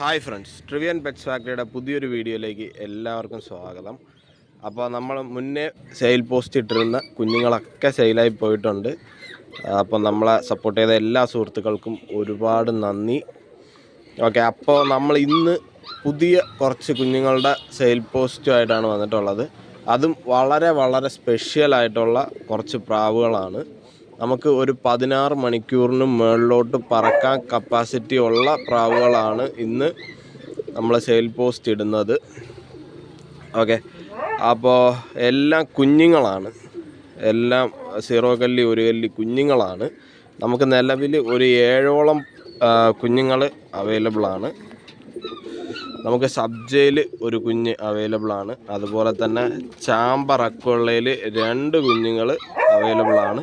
Hi friends ട്രിവിയൻ pets ഫാക്ടറിയുടെ പുതിയൊരു വീഡിയോയിലേക്ക് എല്ലാവർക്കും സ്വാഗതം. അപ്പോൾ നമ്മൾ മുന്നേ സെയിൽ പോസ്റ്റ് ഇട്ടിരുന്ന കുഞ്ഞുങ്ങളൊക്കെ സെയിലായി പോയിട്ടുണ്ട്. അപ്പോൾ നമ്മളെ സപ്പോർട്ട് ചെയ്ത എല്ലാ സുഹൃത്തുക്കൾക്കും ഒരുപാട് നന്ദി. ഓക്കെ അപ്പോൾ നമ്മൾ ഇന്ന് പുതിയ കുറച്ച് കുഞ്ഞുങ്ങളുടെ സെയിൽ പോസ്റ്റുമായിട്ടാണ് വന്നിട്ടുള്ളത്. അതും വളരെ വളരെ സ്പെഷ്യലായിട്ടുള്ള കുറച്ച് പ്രാവുകളാണ്. നമുക്ക് ഒരു പതിനാറ് മണിക്കൂറിന് മുകളിലോട്ട് പറക്കാൻ കപ്പാസിറ്റി ഉള്ള പ്രാവുകളാണ് ഇന്ന് നമ്മൾ സെയിൽ പോസ്റ്റ് ഇടുന്നത്. ഓക്കെ അപ്പോൾ എല്ലാം കുഞ്ഞുങ്ങളാണ്. എല്ലാം സീറോ കല്ലി ഒരു കല്ലി കുഞ്ഞുങ്ങളാണ്. നമുക്ക് നിലവിൽ ഒരു ഏഴോളം കുഞ്ഞുങ്ങൾ അവൈലബിൾ ആണ്. നമുക്ക് സബ്ജയിൽ ഒരു കുഞ്ഞ് അവൈലബിൾ ആണ്. അതുപോലെ തന്നെ ചാമ്പർ അക്കുള്ളയിൽ രണ്ട് കുഞ്ഞുങ്ങൾ അവൈലബിൾ ആണ്.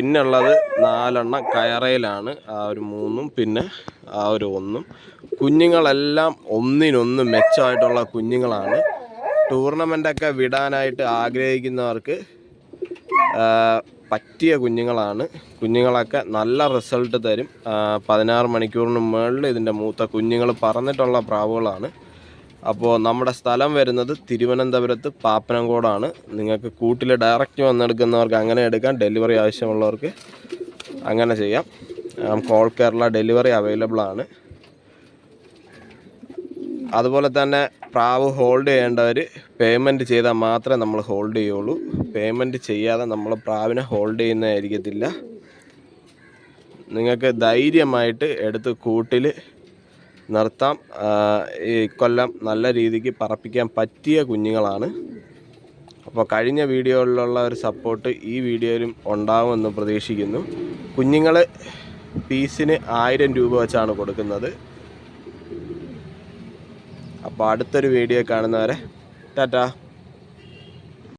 പിന്നെ ഉള്ളത് നാലെണ്ണം കയറയിലാണ്. ആ ഒരു മൂന്നും പിന്നെ ആ ഒരു ഒന്നും. കുഞ്ഞുങ്ങളെല്ലാം ഒന്നിനൊന്ന് മെച്ചമായിട്ടുള്ള കുഞ്ഞുങ്ങളാണ്. ടൂർണമെന്റൊക്കെ വിടാനായിട്ട് ആഗ്രഹിക്കുന്നവർക്ക് പറ്റിയ കുഞ്ഞുങ്ങളാണ്. കുഞ്ഞുങ്ങളൊക്കെ നല്ല റിസൾട്ട് തരും. പതിനാറ് മണിക്കൂറിന് മുകളിൽ ഇതിന്റെ മൂത്ത കുഞ്ഞുങ്ങൾ പറന്നിട്ടുള്ള പ്രാവുകളാണ്. അപ്പോൾ നമ്മുടെ സ്ഥലം വരുന്നത് തിരുവനന്തപുരത്ത് പാപ്പനംകോടാണ്. നിങ്ങൾക്ക് കൂട്ടിൽ ഡയറക്റ്റ് വന്നെടുക്കുന്നവർക്ക് അങ്ങനെ എടുക്കാം. ഡെലിവറി ആവശ്യമുള്ളവർക്ക് അങ്ങനെ ചെയ്യാം. ഓൾ കേരള ഡെലിവറി അവൈലബിൾ ആണ്. അതുപോലെ തന്നെ പ്രാവ് ഹോൾഡ് ചെയ്യേണ്ടവർ പേയ്മെന്റ് ചെയ്താൽ മാത്രമേ നമ്മൾ ഹോൾഡ് ചെയ്യുള്ളൂ. പേയ്മെന്റ് ചെയ്യാതെ നമ്മൾ പ്രാവിനെ ഹോൾഡ് ചെയ്യുന്നതായിരിക്കത്തില്ല. നിങ്ങൾക്ക് ധൈര്യമായിട്ട് എടുത്ത് കൂട്ടിൽ നിർത്താം. കൊല്ലം നല്ല രീതിക്ക് പറപ്പിക്കാൻ പറ്റിയ കുഞ്ഞുങ്ങളാണ്. അപ്പോൾ കഴിഞ്ഞ വീഡിയോയിലുള്ള ഒരു സപ്പോർട്ട് ഈ വീഡിയോയിലും ഉണ്ടാവുമെന്ന് പ്രതീക്ഷിക്കുന്നു. കുഞ്ഞുങ്ങൾ പീസിന് ആയിരം രൂപ വെച്ചാണ് കൊടുക്കുന്നത്. അപ്പോൾ അടുത്തൊരു വീഡിയോ കാണുന്നവരെ ടാറ്റാ.